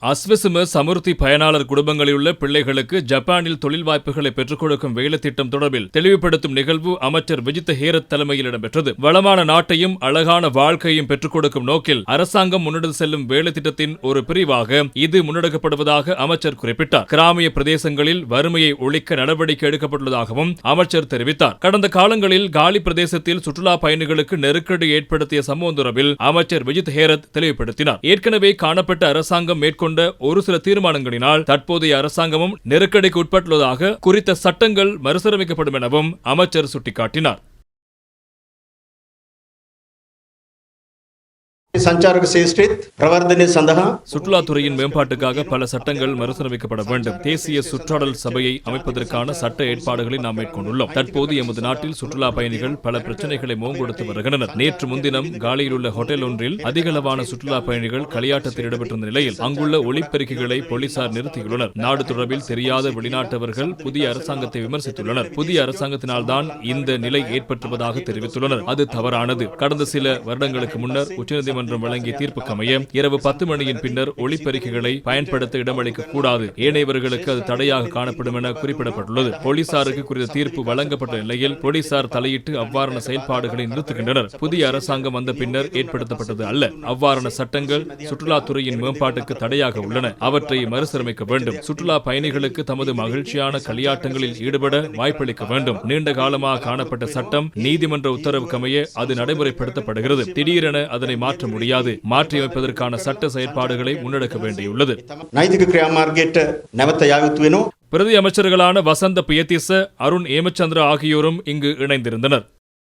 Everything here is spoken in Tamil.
அஸ்விசும சமுர்த்தி பயனாளர் குடும்பங்களில் உள்ள பிள்ளைகளுக்கு ஜப்பானில் தொழில் வாய்ப்புகளை பெற்றுக் கொடுக்கும் வேலைத்திட்டம் தொடர்பில் தெளிவுபடுத்தும் நிகழ்வு அமைச்சர் விஜித் ஹேரத் தலைமையில் இடம்பெற்றது. வளமான நாட்டையும் அழகான வாழ்க்கையும் பெற்றுக் கொடுக்கும் நோக்கில் அரசாங்கம் முன்னெடுத்து செல்லும் வேலை திட்டத்தின் ஒரு பிரிவாக இது முன்னெடுக்கப்படுவதாக அமைச்சர் குறிப்பிட்டார். கிராமிய பிரதேசங்களில் வறுமையை ஒழிக்க நடவடிக்கை எடுக்கப்பட்டுள்ளதாகவும் அமைச்சர் தெரிவித்தார். கடந்த காலங்களில் காலி பிரதேசத்தில் சுற்றுலா பயணிகளுக்கு நெருக்கடி ஏற்படுத்திய சம்பவம் தொடர்பில் அமைச்சர் விஜித் ஹேரத் தெளிவுபடுத்தினார். ஏற்கனவே காணப்பட்ட அரசாங்கம் மேற்கொண்ட ஒரு சில தீர்மானங்களினால் தற்போதைய அரசாங்கமும் நெருக்கடிக்கு உட்பட்டுள்ளதாக குறித்த சட்டங்கள் மறுசீரமைக்கப்படும் எனவும் அமைச்சர் சுட்டிக்காட்டினார். சுற்றுலாத்துறையின் மேம்பாட்டுக்காக பல சட்டங்கள் மறுசீரமைக்கப்பட வேண்டும். தேசிய சுற்றாடல் சபையை அமைப்பதற்கான சட்ட ஏற்பாடுகளை நாம் மேற்கொண்டுள்ளோம். தற்போது எமது நாட்டில் சுற்றுலா பயணிகள் பல பிரச்சனைகளை மோங்கொடுத்து வருகின்றனர். நேற்று முன்தினம் காலியில் உள்ள ஹோட்டல் ஒன்றில் அதிகளவான சுற்றுலா பயணிகள் களியாட்டத்தில் ஈடுபட்டிருந்த நிலையில் அங்குள்ள ஒளிப்பெருக்கிகளை போலீசார் நிறுத்தியுள்ளனர். நாடு தொடர்பில் தெரியாத வெளிநாட்டவர்கள் புதிய அரசாங்கத்தை விமர்சித்துள்ளனர். புதிய அரசாங்கத்தினால்தான் இந்த நிலை ஏற்பட்டுள்ளதாக தெரிவித்துள்ளனர். அது தவறானது. கடந்த சில வருடங்களுக்கு முன்னர் நீதிமன்றம் வழங்கிய தீர்ப்புக்கு அமைய இரவு பத்து மணியின் பின்னர் ஒளிப்பெருக்கிகளை பயன்படுத்த இடமளிக்க கூடாது ஏனையவர்களுக்கு அது தடையாக காணப்படும் என குறிப்பிடப்பட்டுள்ளது. போலீசாருக்கு குறித்த தீர்ப்பு வழங்கப்பட்ட நிலையில் போலீசார் தலையிட்டு அவ்வாறான செயல்பாடுகளை நிறுத்துகின்றனர். புதிய அரசாங்கம் வந்த பின்னர் ஏற்படுத்தப்பட்டது அல்ல. அவ்வாறான சட்டங்கள் சுற்றுலாத்துறையின் மேம்பாட்டுக்கு தடையாக உள்ளன. அவற்றை மறுசீரமைக்க வேண்டும். சுற்றுலா பயணிகளுக்கு தமது மகிழ்ச்சியான களியாட்டங்களில் ஈடுபட வாய்ப்பளிக்க வேண்டும். நீண்ட காலமாக காணப்பட்ட சட்டம் நீதிமன்ற உத்தரவுக்கமைய அது நடைமுறைப்படுத்தப்படுகிறது. திடீரென அதனை மாற்ற முடியாது. மாற்றியமைப்பதற்கான சட்ட செயற்பாடுகளை முன்னெடுக்க வேண்டியுள்ளது. பிரதி அமைச்சர்களான வசந்த பியத்திச அருண் ஏமச்சந்திரா ஆகியோரும் இங்கு இணைந்திருந்தனர்.